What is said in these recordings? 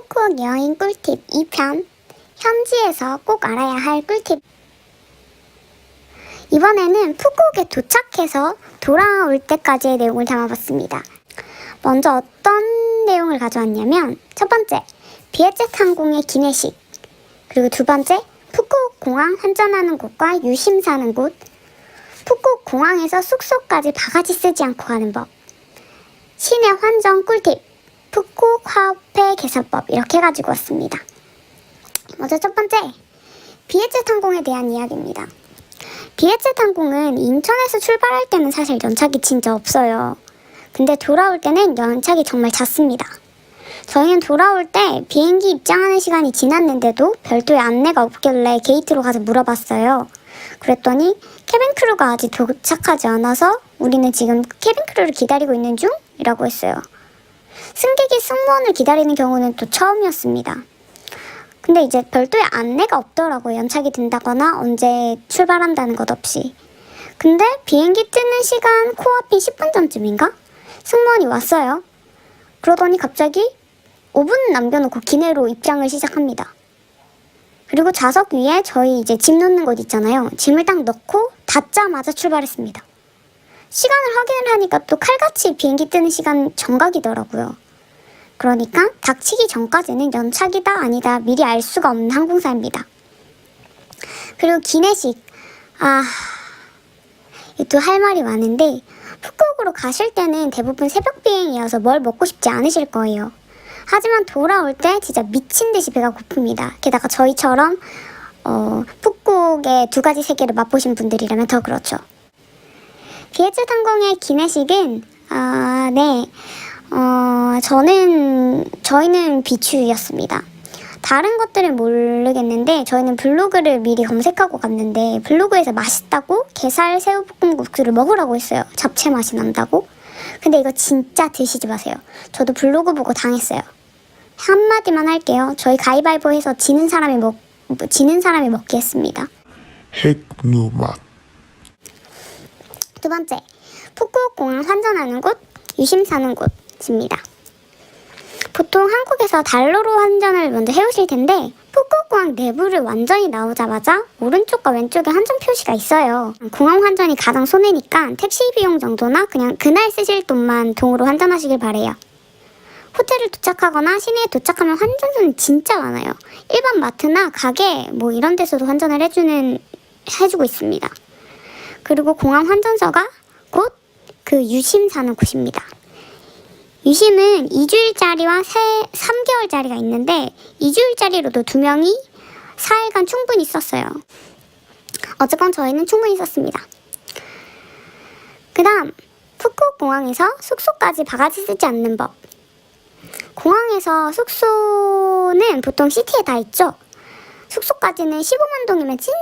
푸꾸옥 여행 꿀팁 2편. 현지에서 꼭 알아야 할 꿀팁. 이번에는 푸꾸옥에 도착해서 돌아올 때까지의 내용을 담아봤습니다. 먼저 어떤 내용을 가져왔냐면 첫 번째 비에젯 항공의 기내식. 그리고 두 번째 푸꾸옥 공항 환전하는 곳과 유심 사는 곳. 푸꾸옥 공항에서 숙소까지 바가지 쓰지 않고 가는 법. 시내 환전 꿀팁 푸꾸옥 화폐 계산법 이렇게 가지고 왔습니다. 먼저 첫 번째 비에젯 항공에 대한 이야기입니다. 비에젯 항공은 인천에서 출발할 때는 사실 연착이 진짜 없어요. 근데 돌아올 때는 연착이 정말 잦습니다. 저희는 돌아올 때 비행기 입장하는 시간이 지났는데도 별도의 안내가 없길래 게이트로 가서 물어봤어요. 그랬더니 캐빈 크루가 아직 도착하지 않아서 우리는 지금 캐빈 크루를 기다리고 있는 중이라고 했어요. 승객이 승무원을 기다리는 경우는 또 처음이었습니다. 근데 이제 별도의 안내가 없더라고요. 연착이 된다거나 언제 출발한다는 것 없이. 근데 비행기 뜨는 시간 코앞인 10분 전쯤인가? 승무원이 왔어요. 그러더니 갑자기 5분 남겨놓고 기내로 입장을 시작합니다. 그리고 좌석 위에 저희 이제 짐 놓는 곳 있잖아요. 짐을 딱 넣고 닫자마자 출발했습니다. 시간을 확인을 하니까 또 칼같이 비행기 뜨는 시간 정각이더라고요. 그러니까 닥치기 전까지는 연착이다 아니다 미리 알 수가 없는 항공사입니다. 그리고 기내식 아 또 할 말이 많은데 푸꾸옥으로 가실 때는 대부분 새벽 비행이어서 뭘 먹고 싶지 않으실 거예요. 하지만 돌아올 때 진짜 미친 듯이 배가 고픕니다. 게다가 저희처럼 어, 푸꾸옥의 두 가지 세계를 맛보신 분들이라면 더 그렇죠. 비에즈 항공의 기내식은 아, 네. 어, 저는 저희는 비추였습니다. 다른 것들은 모르겠는데 저희는 블로그를 미리 검색하고 갔는데 블로그에서 맛있다고 게살 새우볶음 국수를 먹으라고 했어요. 잡채 맛이 난다고. 근데 이거 진짜 드시지 마세요. 저도 블로그 보고 당했어요. 한마디만 할게요. 저희 가위바위보 해서 지는 사람이 먹 지는 사람이 먹게 했습니다. 핵누맛 두 번째, 푸꾸옥 공항 환전하는 곳, 유심 사는 곳입니다. 보통 한국에서 달러로 환전을 먼저 해오실 텐데 푸꾸옥 공항 내부를 완전히 나오자마자 오른쪽과 왼쪽에 환전 표시가 있어요. 공항 환전이 가장 손해니까 택시 비용 정도나 그냥 그날 쓰실 돈만 동으로 환전하시길 바래요. 호텔을 도착하거나 시내에 도착하면 환전소는 진짜 많아요. 일반 마트나 가게 뭐 이런 데서도 환전을 해주는 해주고 있습니다. 그리고 공항 환전소가 곧 그 유심 사는 곳입니다. 유심은 2주일짜리와 3개월짜리가 있는데 2주일짜리로도 두 명이 4일간 충분히 썼어요. 어쨌건 저희는 충분히 썼습니다. 그 다음 푸꾸옥 공항에서 숙소까지 바가지 쓰지 않는 법. 공항에서 숙소는 보통 시티에 다 있죠. 숙소까지는 15만 동이면 진짜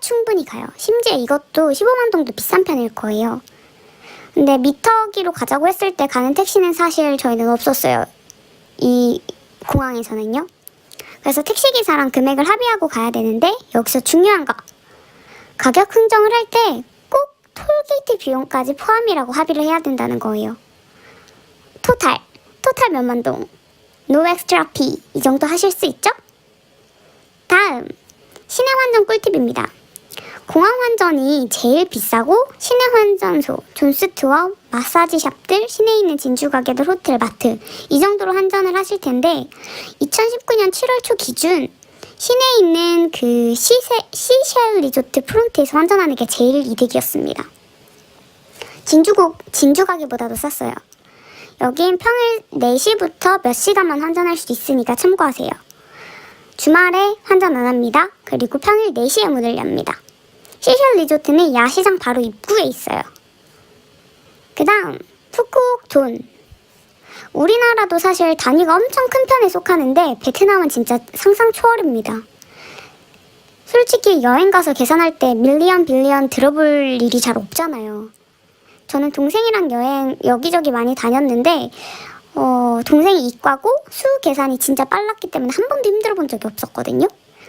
충분히 가요. 심지어 이것도 15만 동도 비싼 편일 거예요. 근데 미터기로 가자고 했을 때 가는 택시는 사실 저희는 없었어요. 이 공항에서는요. 그래서 택시기사랑 금액을 합의하고 가야 되는데 여기서 중요한 거. 가격 흥정을 할 때 꼭 톨게이트 비용까지 포함이라고 합의를 해야 된다는 거예요. 토탈. 토탈 몇만 동. 노 엑스트라 피. 이 정도 하실 수 있죠? 다음. 시내 환전 꿀팁입니다. 공항 환전이 제일 비싸고 시내 환전소, 존스투어, 마사지 샵들, 시내에 있는 진주 가게들, 호텔, 마트 이 정도로 환전을 하실 텐데 2019년 7월 초 기준 시내에 있는 그 시세, 시쉘 리조트 프론트에서 환전하는 게 제일 이득이었습니다. 진주국, 진주 가게보다도 쌌어요. 여긴 평일 4시부터 몇 시간만 환전할 수 있으니까 참고하세요. 주말에 환전 안 합니다. 그리고 평일 4시에 문을 엽니다. 시셜 리조트는 야시장 바로 입구에 있어요. 그 다음, 푸꾸옥 존. 우리나라도 사실 단위가 엄청 큰 편에 속하는데 베트남은 진짜 상상 초월입니다. 솔직히 여행 가서 계산할 때 밀리언 빌리언 들어볼 일이 잘 없잖아요. 저는 동생이랑 여행 여기저기 많이 다녔는데 어, 동생이 이과고 수 계산이 진짜 빨랐기 때문에 한 번도 힘들어 본 적이 없었거든요.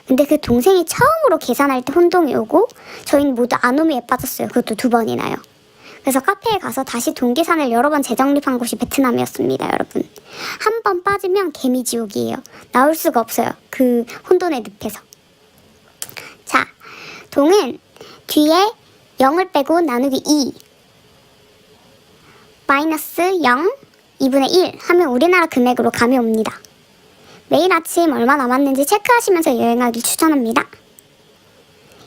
근데 그 동생이 처음으로 계산할 때 혼동이 오고 저희는 모두 아노미에 빠졌어요. 그것도 두 번이나요. 그래서 카페에 가서 다시 동계산을 여러 번 재정립한 곳이 베트남이었습니다, 여러분. 한 번 빠지면 개미 지옥이에요. 나올 수가 없어요. 그 혼돈의 늪에서. 자, 동은 뒤에 0을 빼고 나누기 2. 마이너스 0, 2분의 1 하면 우리나라 금액으로 감이 옵니다. 매일 아침 얼마 남았는지 체크하시면서 여행하길 추천합니다.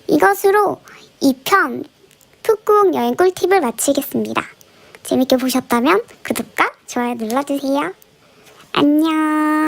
이것으로 2편 푸꾸옥 여행 꿀팁을 마치겠습니다. 재밌게 보셨다면 구독과 좋아요 눌러주세요. 안녕.